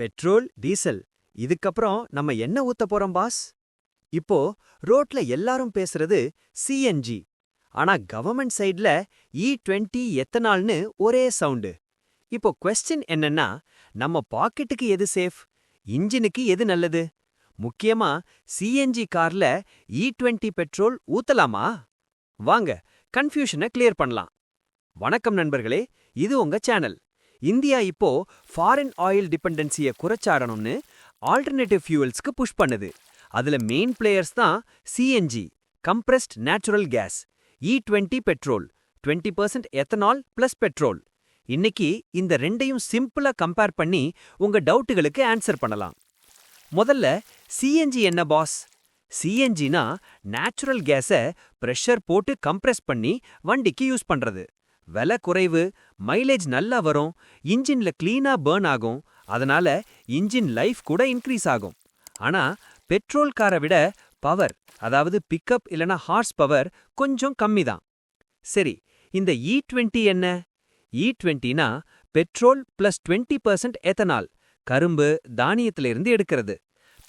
Petrol diesel இதுக்கப்புறம் நம்ம என்ன ஊத்த போறோம் பாஸ்? இப்போ ரோட்ல எல்லாரும் பேசுறது சிஎன்ஜி ஆனா கவர்மெண்ட் சைடுல இ டுவெண்ட்டி எத்தனால்னு ஒரே சவுண்டு. இப்போ கொஸ்டின் என்னன்னா நம்ம பாக்கெட்டுக்கு எது சேஃப் இன்ஜினுக்கு எது நல்லது? முக்கியமா சிஎன்ஜி கார்ல e இ டுவெண்ட்டி பெட்ரோல் ஊத்தலாமா? வாங்க கன்ஃபியூஷனை கிளியர் பண்ணலாம். வணக்கம் நண்பர்களே இது உங்க சேனல் இந்தியா இப்போ ஃபாரின் ஆயில் டிபெண்டன்சியை குறைச்சாடணும்னு ஆல்டர்னேட்டிவ் ஃபியூவல்ஸ்க்கு புஷ் பண்ணுது. அதுல மெயின் பிளேயர்ஸ் தான் CNG compressed natural gas E twenty petrol twenty percent ethanol plus petrol இன்னைக்கு இந்த ரெண்டையும் சிம்பிளா கம்பேர் பண்ணி உங்க டவுட்டுகளுக்கு ஆன்சர் பண்ணலாம். முதல்ல சிஎன்ஜி என்ன பாஸ் சிஎன்ஜினா நேச்சுரல் கேஸை ப்ரெஷர் போட்டு கம்ப்ரெஸ் பண்ணி வண்டிக்கு யூஸ் பண்றது. விலை குறைவு மைலேஜ் நல்லா வரும் இன்ஜின்ல கிளீனா பேர்ன் ஆகும் அதனால இன்ஜின் லைஃப் கூட இன்க்ரீஸ் ஆகும். ஆனா பெட்ரோல் காரை விட பவர் அதாவது பிக்கப் இல்லனா ஹார்ஸ் பவர் கொஞ்சம் கம்மி தான். சரி இந்த e இ டுவெண்ட்டி என்ன? E டுவெண்ட்டினா petrol plus twenty percent ethanol கரும்பு தானியத்திலிருந்து எடுக்கிறது.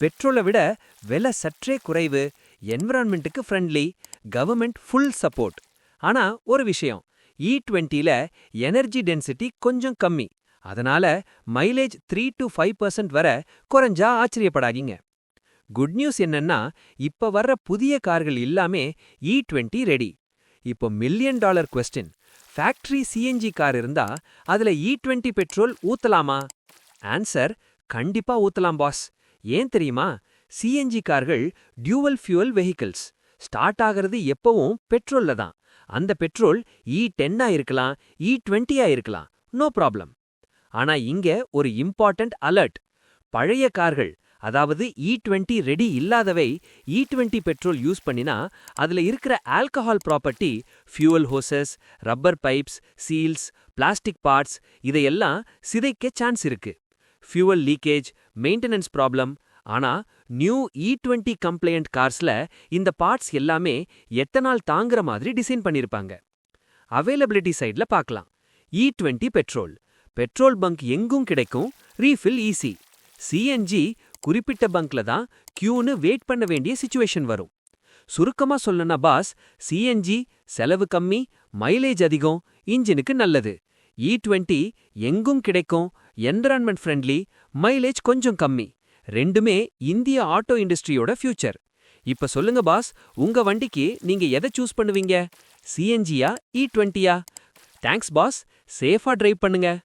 பெட்ரோலை விட விலை சற்றே குறைவு என்விரான்மெண்ட்டுக்கு ஃப்ரெண்ட்லி கவர்மெண்ட் ஃபுல் சப்போர்ட் ஆனா ஒரு விஷயம் இ டுவெண்ட்டில எனர்ஜி டென்சிட்டி கொஞ்சம் கம்மி. அதனால mileage three to five percent வர குறைஞ்சா ஆச்சரியப்படாதீங்க. குட் நியூஸ் என்னன்னா இப்ப வர்ற புதிய கார்கள் எல்லாமே இ டுவெண்ட்டி ரெடி இப்போ million dollar question factory CNG car இருந்தா அதுல இ டுவெண்ட்டி பெட்ரோல் ஊத்தலாமா? ஆன்சர் கண்டிப்பா ஊத்தலாம் பாஸ் ஏன் தெரியுமா? சிஎன்ஜி கார்கள் டியூவல் ஃபியூவல் வெஹிக்கிள்ஸ் ஸ்டார்ட் ஆகிறது எப்பவும் பெட்ரோல்ல தான். அந்த பெட்ரோல் e இ டென்னா இருக்கலாம் இ e டுவெண்ட்டியா இருக்கலாம் நோ ப்ராப்ளம் ஆனா இங்க ஒரு இம்பார்ட்டன்ட் அலர்ட் பழைய கார்கள் அதாவது இ டுவெண்ட்டி ரெடி இல்லாதவை இ டுவெண்ட்டி பெட்ரோல் யூஸ் பண்ணினா அதுல இருக்கிற alcohol property fuel hoses rubber pipes seals plastic parts இதையெல்லாம் சிதைக்க சான்ஸ் இருக்கு. ஃபியூவல் லீக்கேஜ் மெயின்டெனன்ஸ் ப்ராப்ளம் ஆனா நியூ இ டுவெண்ட்டி கம்ப்ளைண்ட் கார்ஸ்ல இந்த பார்ட்ஸ் எல்லாமே எத்தனால் தாங்குற மாதிரி டிசைன் பண்ணிருப்பாங்க. அவைலபிலிட்டி சைட்ல பார்க்கலாம். E twenty petrol petrol bunk எங்கும் கிடைக்கும்? ரீஃபில் ஈஸி சிஎன்ஜி குறிப்பிட்ட பங்க்ல தான் கியூன்னு வெயிட் பண்ண வேண்டிய சுச்சுவேஷன் வரும். சுருக்கமா சொல்லனா பாஸ் சிஎன்ஜி செலவு கம்மி மைலேஜ் அதிகம் இன்ஜினுக்கு நல்லது. E இ டுவெண்ட்டி எங்கும் கிடைக்கும்? என்விரான்மெண்ட் ஃப்ரெண்ட்லி மைலேஜ் கொஞ்சம் கம்மி. ரெண்டுமே இந்திய ஆட்டோ இண்டஸ்ட்ரியோட ஃபியூச்சர். இப்ப சொல்லுங்க பாஸ் உங்க வண்டிக்கு நீங்க எதை சூஸ் பண்ணுவீங்க? சிஎன்ஜியா இ டுவெண்ட்டியா தேங்க்ஸ் பாஸ் சேஃபா டிரைவ் பண்ணுங்க.